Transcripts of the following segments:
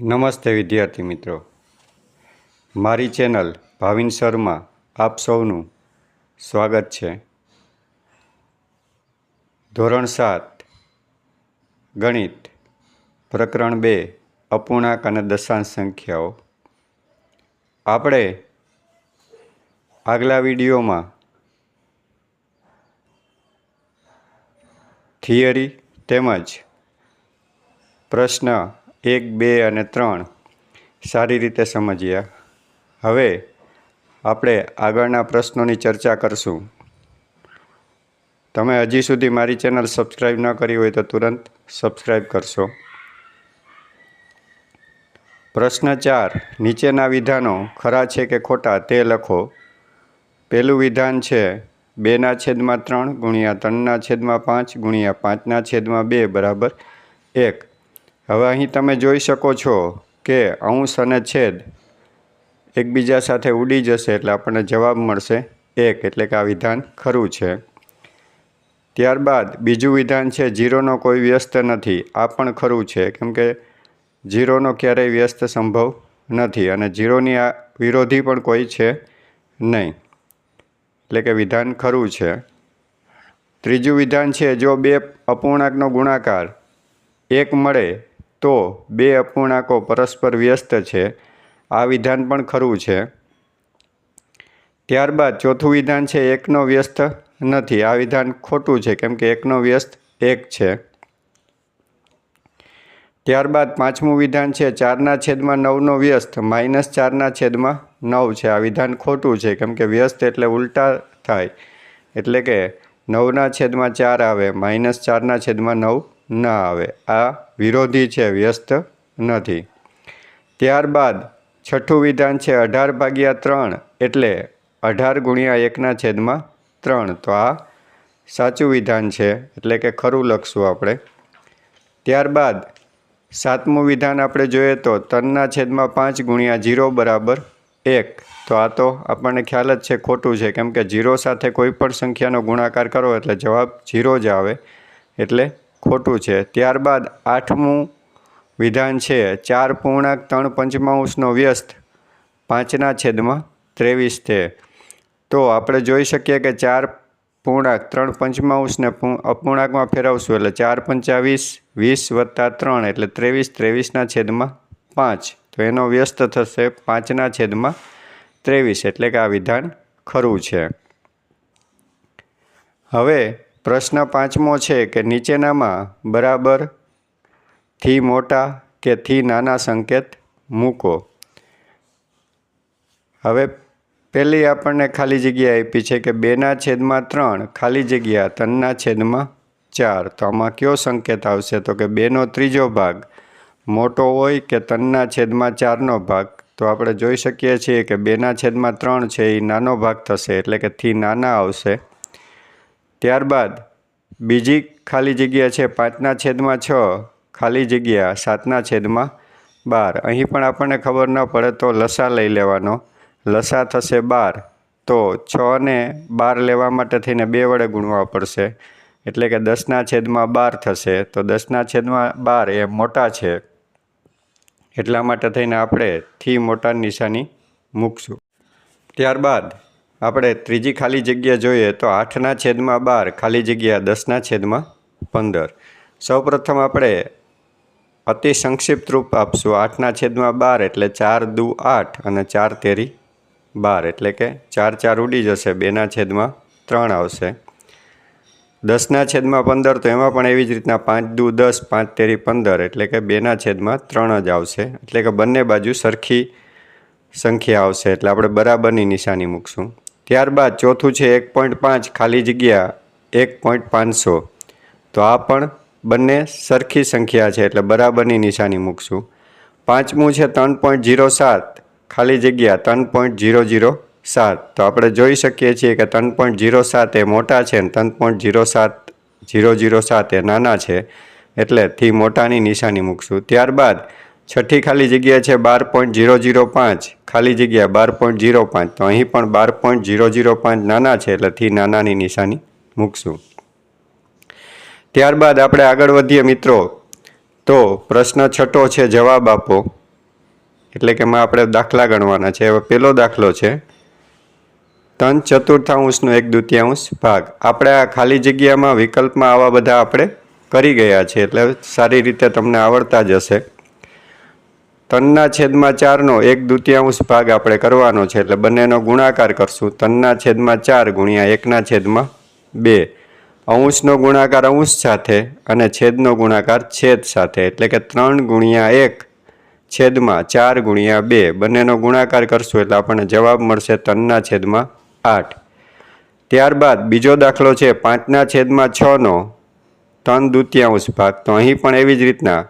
નમસ્તે વિદ્યાર્થી મિત્રો. મારી ચેનલ ભાવિન શર્મા આપ સૌનું સ્વાગત છે. ધોરણ સાત, ગણિત, પ્રકરણ બે, અપૂર્ણાંક અને દશાંશ સંખ્યાઓ. આપણે આગલા વિડીયોમાં થિયરી તેમજ પ્રશ્ન એક, બે અને ત્રણ. સારી રીતે સમજ્યા. હવે આપણે આગળના પ્રશ્નોની ચર્ચા કરશું. તમે હજી સુધી મારી ચેનલ સબસ્ક્રાઈબ ન કરી હોય તો તુરંત સબસ્ક્રાઈબ કરશો. પ્રશ્ન ચાર. નીચેના વિધાનો ખરા છે કે ખોટા તે લખો. પહેલું વિધાન છે બેના છેદમાં ત્રણ ગુણ્યા ત્રણના છેદમાં પાંચ ગુણ્યા પાંચના છેદમાં બે બરાબર એક. હવે અહીં તમે જોઈ શકો છો કે અંશ અને છેદ એકબીજા સાથે ઉડી જશે એટલે આપણને જવાબ મળશે એક. એટલે કે આ વિધાન ખરું છે. ત્યારબાદ બીજું વિધાન છે જીરોનો કોઈ વ્યસ્ત નથી. આ પણ ખરું છે. કેમ કે જીરોનો ક્યારેય વ્યસ્ત સંભવ નથી અને જીરોની આ વિરોધી પણ કોઈ છે નહીં. એટલે કે વિધાન ખરું છે. ત્રીજું વિધાન છે જો બે અપૂર્ણાંકનો ગુણાકાર એક મળે તો બે અપૂર્ણાંકો પરસ્પર વ્યસ્ત છે. આ વિધાન પણ ખરું છે. ત્યારબાદ ચોથું વિધાન છે એકનો વ્યસ્ત નથી. આ વિધાન ખોટું છે, કેમ કે એકનો વ્યસ્ત એક છે. ત્યારબાદ પાંચમું વિધાન છે ચારના છેદમાં નવનો વ્યસ્ત માઇનસ ચારના છેદમાં નવ છે. આ વિધાન ખોટું છે, કેમ કે વ્યસ્ત એટલે ઉલટા થાય. એટલે કે નવના છેદમાં ચાર આવે, માઇનસ ચારના છેદમાં નવ ન આવે. આ વિરોધી છે, વ્યસ્ત નથી. ત્યારબાદ છઠ્ઠું વિધાન છે, અઢાર ભાગ્યા ત્રણ એટલે અઢાર ગુણ્યા એકના છેદમાં ત્રણ. તો આ સાચું વિધાન છે, એટલે કે ખરું લખશું આપણે. ત્યારબાદ સાતમું વિધાન આપણે જોઈએ તો ત્રણના છેદમાં પાંચ ગુણ્યા જીરો બરાબર એક. તો આ તો આપણને ખ્યાલ જ છે, ખોટું છે, કેમ કે જીરો સાથે કોઈ પણ સંખ્યાનો ગુણાકાર કરો એટલે જવાબ જીરો જ આવે. એટલે ખોટું છે. ત્યારબાદ આઠમું વિધાન છે, ચાર પૂર્ણાંક ત્રણ પંચમાંશનો વ્યસ્ત, પાંચના છેદમાં ત્રેવીસ છે. તો આપણે જોઈ શકીએ કે ચાર પૂર્ણાંક ત્રણ પંચમાંશને અપૂર્ણાંકમાં ફેરવશું એટલે ચાર પંચાવીસ, વીસ વત્તા ત્રણ એટલે ત્રેવીસ, ત્રેવીસના છેદમાં પાંચ. તો એનો વ્યસ્ત થશે પાંચના છેદમાં ત્રેવીસ એટલે કે આ વિધાન ખરું છે. હવે પ્રશ્ન પાંચમો છે કે નીચેનામાં બરાબરથી મોટા કે થી નાના સંકેત મૂકો. હવે પહેલી આપણને ખાલી જગ્યા આપી છે કે બેના છેદમાં ત્રણ, ખાલી જગ્યા ત્રણના છેદમાં ચાર. તો આમાં કયો સંકેત આવશે? તો કે બેનો ત્રીજો ભાગ, મોટો હોય કે ત્રણના છેદમાં ચારનો ભાગ. તો આપણે જોઈ શકીએ છીએ કે બેના છેદમાં ત્રણ છે એ નાનો ભાગ થશે, એટલે કે થી નાના આવશે. ત્યારબાદ, બીજી ખાલી જગ્યા છે પાંચના છેદમાં છ, ખાલી જગ્યા સાતના છેદમાં બાર. અહીં પણ આપણને ખબર ન પડે તો લસા લઈ લેવાનો. લસા થશે બાર. તો છ ને બાર લેવા માટે થઈને બે વડે ગુણવા પડશે. એટલે કે દસના છેદમાં બાર થશે. તો દસના છેદમાં બાર એ મોટા છે. એટલા માટે થઈને આપણે થી મોટા નિશાની મૂકશું. ત્યારબાદ આપણે ત્રીજી ખાલી જગ્યા જોઈએ તો આઠના છેદમાં બાર, ખાલી જગ્યા દસના છેદમાં પંદર. સૌપ્રથમ આપણે અતિ સંક્ષિપ્ત રૂપ આપશું. આઠના છેદમાં બાર એટલે ચાર દુ આઠ અને ચાર તેરી બાર એટલે કે ચાર ચાર ઉડી જશે. બેના છેદમાં ત્રણ આવશે. દસના છેદમાં પંદર તો એમાં પણ એવી જ રીતના પાંચ દુ દસ, પાંચ તેરી પંદર એટલે કે બેના છેદમાં ત્રણ જ આવશે. એટલે કે બંને બાજુ સરખી સંખ્યા આવશે. એટલે આપણે બરાબરની નિશાની મૂકશું. ત્યારબાદ ચોથું છે એક પોઈન્ટ પાંચ, ખાલી જગ્યા, એક પોઈન્ટ પાંચસો. તો આ પણ બંને સરખી સંખ્યા છે, એટલે બરાબરની નિશાની મૂકશું. પાંચમું છે ત્રણ પોઈન્ટ જીરો સાત, ખાલી જગ્યા, ત્રણ પોઈન્ટ જીરો જીરો સાત. તો આપણે જોઈ શકીએ છીએ કે ત્રણ પોઈન્ટ જીરો સાત એ મોટા છે અને ત્રણ પોઈન્ટ જીરો સાત જીરો જીરો સાત એ નાના છે, એટલે થી મોટાની નિશાની મૂકશું. ત્યારબાદ છઠ્ઠી ખાલી જગ્યા છે બાર પોઈન્ટ ઝીરો ઝીરો પાંચ. ખાલી જગ્યા બાર પોઈન્ટ ઝીરો પાંચ. તો અહીં પણ બાર પોઈન્ટ ઝીરો ઝીરો પાંચ નાના છે એટલે થી નાનાની નિશાની મૂકશું. ત્યારબાદ આપણે આગળ વધીએ મિત્રો. તો પ્રશ્ન છઠ્ઠો છે જવાબ આપો. એટલે કે એમાં આપણે દાખલા ગણવાના છે. હવે પહેલો દાખલો છે. ત્રણ ચતુર્થાંશનો એક દ્વિતીયાંશ ભાગ. આપણે આ ખાલી જગ્યામાં વિકલ્પમાં આવા બધા આપણે કરી ગયા છે. એટલે સારી રીતે તમને આવડતા જ હશે. તનના છેદમાં ચારનો એક દુત્યાંશ ભાગ આપણે કરવાનો છે એટલે બંનેનો ગુણાકાર કરશું. તનના છેદમાં ચાર ગુણ્યા એકના છેદમાં બે. અંશનો ગુણાકાર અંશ સાથે અને છેદનો ગુણાકાર છેદ સાથે એટલે કે ત્રણ ગુણ્યા એક છેદમાં ચાર ગુણ્યા બે. બંનેનો ગુણાકાર કરશું એટલે આપણને જવાબ મળશે તનના છેદમાં આઠ. ત્યારબાદ બીજો દાખલો છે પાંચના છેદમાં છનો ત્રણ દુત્યાંશ ભાગ. તો અહીં પણ એવી જ રીતના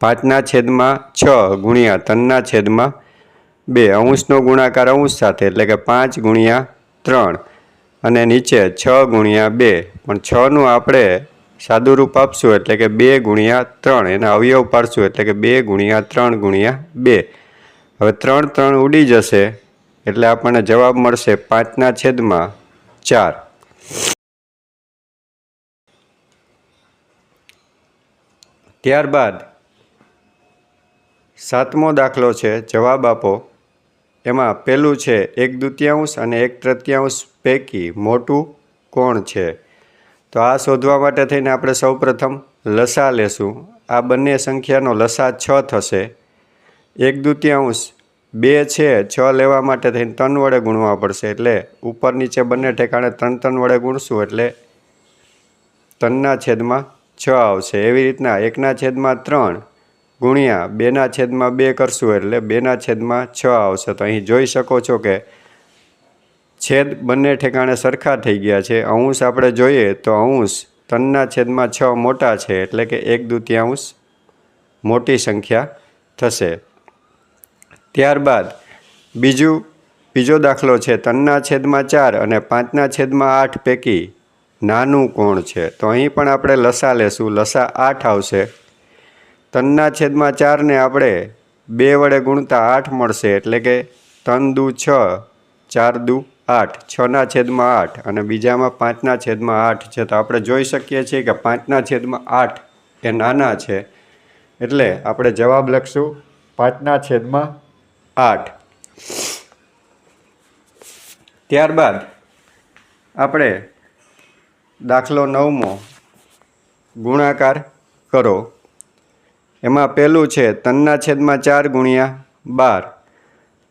પાંચના છેદમાં છ ગુણ્યા ત્રણના છેદમાં બે અંશનો ગુણાકાર અંશ સાથે, એટલે કે પાંચ ગુણ્યા ત્રણ. અને નીચે છ ગુણ્યા બે. પણ છનું આપણે સાદું રૂપ આપશું, એટલે કે બે ગુણ્યા ત્રણ. એના અવયવ પાડશું, એટલે કે બે ગુણ્યા ત્રણ ગુણ્યા બે. હવે ત્રણ ત્રણ ઉડી જશે, એટલે આપણને જવાબ મળશે પાંચના છેદમાં ચાર. ત્યારબાદ સાતમો દાખલો છે, જવાબ આપો. એમાં પહેલું છે, એક દુત્યાંશ અને એક તૃતીયાંશ પૈકી મોટું કોણ છે? તો આ શોધવા માટે થઈને આપણે સૌપ્રથમ લસા લેશું. આ બંને સંખ્યાનો લસા છ થશે. એક દુત્યાંશ બે છે, છ લેવા માટે થઈને ત્રણ વડે ગુણવા પડશે. એટલે ઉપર નીચે બંને ઠેકાણે ત્રણ ત્રણ વડે ગુણશું એટલે ત્રણના છેદમાં છ આવશે. એવી રીતના એકના છેદમાં ત્રણ ગુણ્યા, બેના છેદમાં બે કરશું એટલે બેના છેદમાં છ આવશે. તો અહીં જોઈ શકો છો કે છેદ બંને ઠેકાણે સરખા થઈ ગયા છે. અંશ આપણે જોઈએ તો અંશ ત્રણના છેદમાં છ મોટા છે એટલે કે એક દુત્યાંશ મોટી સંખ્યા થશે. ત્યારબાદ બીજું, બીજો દાખલો છે ત્રણના છેદમાં ચાર અને પાંચના છેદમાં આઠ પૈકી નાનું કોણ છે? તો અહીં પણ આપણે લસા લેશું. લસા આઠ આવશે. ત્રણના છેદમાં ચારને આપણે બે વડે ગુણતા આઠ મળશે. એટલે કે તન દુ છ, ચાર દુ આઠ. છના છેદમાં આઠ અને બીજામાં પાંચના છેદમાં આઠ છે. તો આપણે જોઈ શકીએ છીએ કે પાંચના છેદમાં આઠ એ નાના છે. એટલે આપણે જવાબ લખશું પાંચના છેદમાં આઠ. ત્યારબાદ આપણે દાખલો નવમો ગુણાકાર કરો. એમાં પહેલું છે તનના છેદમાં ચાર ગુણ્યા બાર.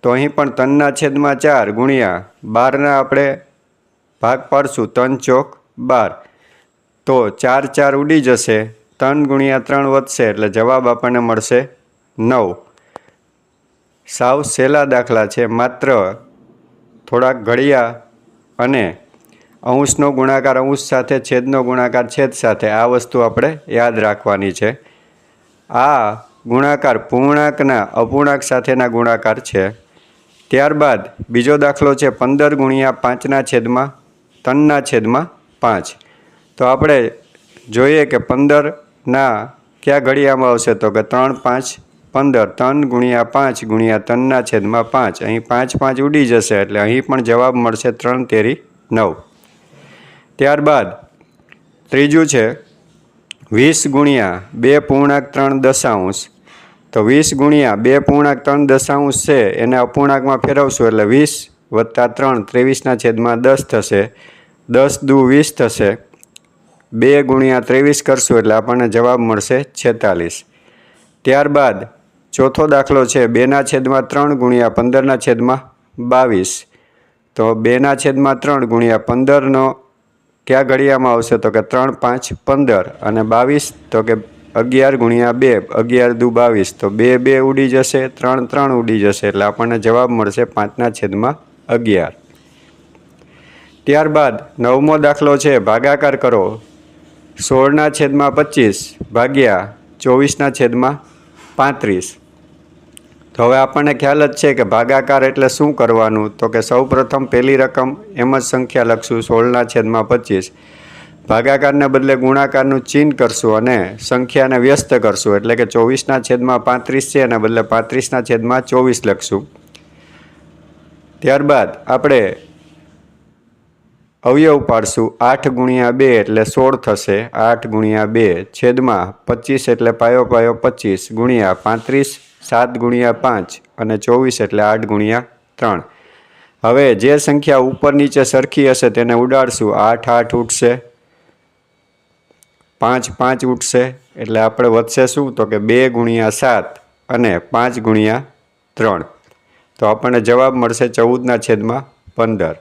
તો અહીં પણ તનના છેદમાં ચાર ગુણ્યા બારના આપણે ભાગ પાડશું, તન ચોક બાર. તો ચાર ચાર ઉડી જશે ત્રણ ગુણ્યા ત્રણ વધશે, એટલે જવાબ આપણને મળશે નવ. સાવ સહેલા દાખલા છે, માત્ર થોડાક ઘડિયા અને અંશનો ગુણાકાર, અંશ સાથે છેદનો ગુણાકાર, છેદ સાથે આ વસ્તુ આપણે યાદ રાખવાની છે. આ ગુણાકાર પૂર્ણાંકના અપૂર્ણાંક સાથેના ગુણાકાર છે. ત્યારબાદ બીજો દાખલો છે પંદર ગુણ્યા પાંચના છેદમાં ત્રણના છેદમાં પાંચ. તો આપણે જોઈએ કે પંદરના કયા ઘડિયામાં આવશે? તો કે ત્રણ પાંચ પંદર, ત્રણ ગુણ્યા પાંચ ગુણ્યા ત્રણના છેદમાં પાંચ. અહીં પાંચ પાંચ ઉડી જશે એટલે અહીં પણ જવાબ મળશે ત્રણ તેરી નવ. ત્યારબાદ ત્રીજું છે વીસ ગુણ્યા બે પૂર્ણાંક ત્રણ દશાંશ. તો વીસ ગુણ્યા બે પૂર્ણાંક ત્રણ દશાંશ છે, એને અપૂર્ણાંકમાં ફેરવશું એટલે વીસ વત્તા ત્રણ ત્રેવીસના છેદમાં દસ થશે. દસ દુ વીસ થશે. બે ગુણ્યા ત્રેવીસ કરશું એટલે આપણને જવાબ મળશે છેતાલીસ. ત્યારબાદ ચોથો દાખલો છે, બેના છેદમાં ત્રણ ગુણ્યા પંદરના છેદમાં બાવીસ. તો બેના છેદમાં ત્રણ ગુણ્યા પંદરનો કયા ઘડિયામાં આવશે? તો કે ત્રણ, પાંચ, પંદર અને બાવીસ, તો કે અગિયાર ગુણ્યા બે, અગિયાર દુ બાવીસ. તો બે બે ઉડી જશે, ત્રણ ત્રણ ઉડી જશે. એટલે આપણને જવાબ મળશે પાંચના છેદમાં અગિયાર. ત્યારબાદ નવમો દાખલો છે, ભાગાકાર કરો. સોળના છેદમાં પચીસ, ભાગ્યા ચોવીસના છેદમાં પાંત્રીસ. તો હવે આપણને ખ્યાલ જ છે કે ભાગાકાર એટલે શું કરવાનું? તો કે સૌ પ્રથમ પહેલી રકમ એમ જ સંખ્યા લખશું, સોળના છેદમાં પચીસ. ભાગાકારને બદલે ગુણાકારનું ચિહ્ન કરશું અને સંખ્યાને વ્યસ્ત કરશું. એટલે કે ચોવીસના છેદમાં પાંત્રીસ છે અને બદલે પાંત્રીસના છેદમાં ચોવીસ લખશું. ત્યારબાદ આપણે અવયવ પાડશું. આઠ ગુણ્યા બે એટલે સોળ થશે. આઠ ગુણ્યા બે છેદમાં પચીસ એટલે પાયો પાયો પચીસ ગુણ્યા પાંત્રીસ સાત ગુણ્યા પાંચ અને ચોવીસ એટલે આઠ ગુણ્યા ત્રણ. હવે જે સંખ્યા ઉપર નીચે સરખી હશે તેને ઉડાડશું. આઠ આઠ ઉઠશે પાંચ પાંચ ઉઠશે એટલે આપણે વધશે શું? તો કે બે ગુણ્યા સાત અને પાંચ ગુણ્યા ત્રણ. તો આપણને જવાબ મળશે ચૌદના છેદમાં પંદર.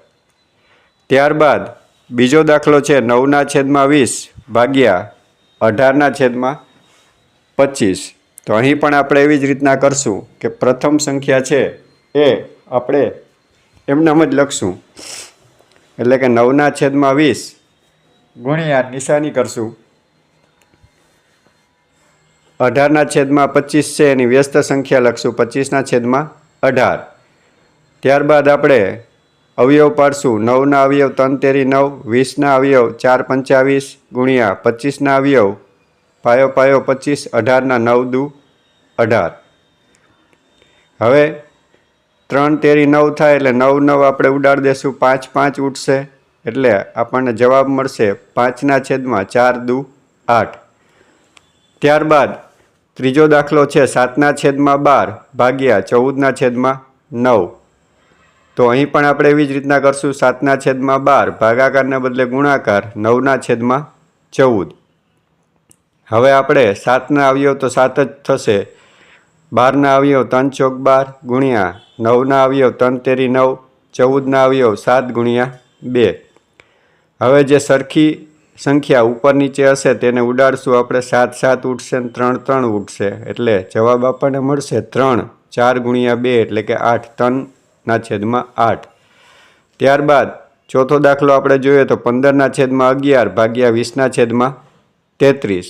ત્યારબાદ બીજો દાખલો છે નવના છેદમાં વીસ ભાગ્યા અઢારના છેદમાં પચીસ. તો અહીં પણ આપણે એવી જ રીતના કરશું કે પ્રથમ સંખ્યા છે એ આપણે એમનામ જ લખશું. એટલે કે નવના છેદમાં વીસ ગુણ્યા નિશાની કરશું. અઢારના છેદમાં પચીસ છે, એની વ્યસ્ત સંખ્યા લખશું. પચીસના છેદમાં અઢાર. ત્યારબાદ આપણે અવયવ પાડશું. નવના અવયવ ત્રણ તેરી નવ, વીસના અવયવ ચાર પંચાવીસ ગુણ્યા પચીસના અવયવ પાયો પાયો પચીસ, અઢારના નવ દુ, અઢાર. હવે ત્રણ તેરી નવ થાય એટલે નવ નવ આપણે ઉડાડી દેશું, પાંચ પાંચ ઉઠશે એટલે આપણને જવાબ મળશે પાંચના છેદમાં ચાર દુ, આઠ. ત્યારબાદ ત્રીજો દાખલો છે સાતના છેદમાં બાર ભાગ્યા ચૌદના છેદમાં નવ. તો અહીં પણ આપણે એવી જ રીતના કરશું, સાતના છેદમાં બાર ભાગાકારને બદલે ગુણાકાર નવના છેદમાં ચૌદ. હવે આપણે સાતના અવયવ તો સાત જ થશે. બારના અવયવ ત્રણ ચોક બાર, ગુણ્યા નવના અવયવ ત્રણ તેરી નવ, ચૌદના અવયવ સાત ગુણ્યા બે. હવે જે સરખી સંખ્યા ઉપર નીચે હશે તેને ઉડાડશું આપણે. સાત સાત ઉઠશે ને ત્રણ ત્રણ ઉઠશે એટલે જવાબ આપણને મળશે ત્રણ, ચાર ગુણ્યા બે એટલે કે આઠ ત્રણના છેદમાં આઠ. ત્યારબાદ ચોથો દાખલો આપણે જોઈએ તો પંદરના છેદમાં અગિયાર ભાગ્યા વીસના છેદમાં તેત્રીસ.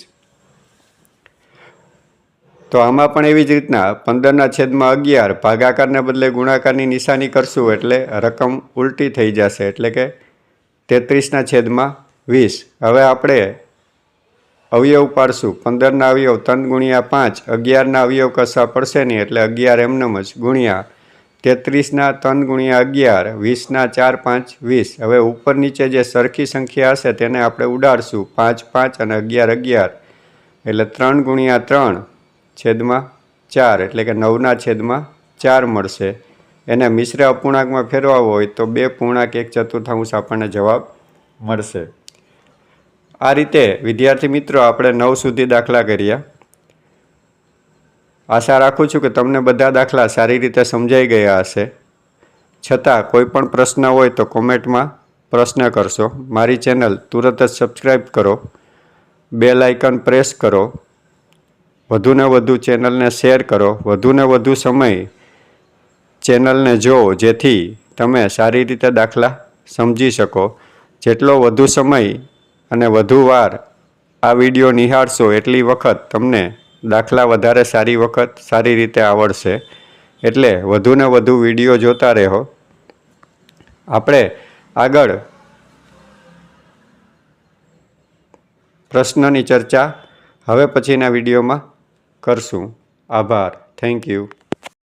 તો આમાં પણ એવી જ રીતના પંદરના છેદમાં અગિયાર ભાગાકારને બદલે ગુણાકારની નિશાની કરશું એટલે રકમ ઉલટી થઈ જશે, એટલે કે તેત્રીસના છેદમાં વીસ. હવે આપણે અવયવ પાડશું. પંદરના અવયવ ત્રણ ગુણ્યા પાંચ, અગિયારના અવયવ કશા પડશે નહીં, એટલે અગિયાર એમનેમ જ ગુણ્યા તેત્રીસના ત્રણ ગુણ્યા અગિયાર, વીસના ચાર પાંચ વીસ. હવે ઉપર નીચે જે સરખી સંખ્યા હશે તેને આપણે ઉડાડશું. પાંચ પાંચ અને અગિયાર અગિયાર. એટલે ત્રણ ગુણ્યા ત્રણ છેદમાં ચાર, એટલે કે નવના છેદમાં ચાર મળશે. એને મિશ્ર અપૂર્ણાંકમાં ફેરવાવો હોય તો બે પૂર્ણાંક, એક ચતુર્થાંશ આપણને જવાબ મળશે. આ રીતે, વિદ્યાર્થી મિત્રો, આપણે નવ સુધી દાખલા કર્યા. આશા રાખું છું કે તમને બધા દાખલા સારી રીતે સમજાઈ ગયા હશે. છતાં, કોઈ પણ પ્રશ્ન હોય તો કોમેન્ટમાં પ્રશ્ન કરશો. મારી ચેનલ તુરત જ સબસ્ક્રાઈબ કરો. બેલ આઇકન પ્રેસ કરો. વધુને વધુ ચેનલને શેર કરો, વધુને વધુ સમય ચેનલને જુઓ જેથી તમે સારી રીતે દાખલા સમજી શકો. જેટલો વધુ સમય અને વધુ વાર આ વીડિયો નિહાળશો, એટલી વખત તમને દાખલા વધારે સારી વખત સારી રીતે આવડશે. એટલે વધુને વધુ વીડિયો જોતા રહો. આપણે આગળ પ્રશ્નની ચર્ચા. હવે પછીના વિડીયોમાં કરશું. આભાર. Thank you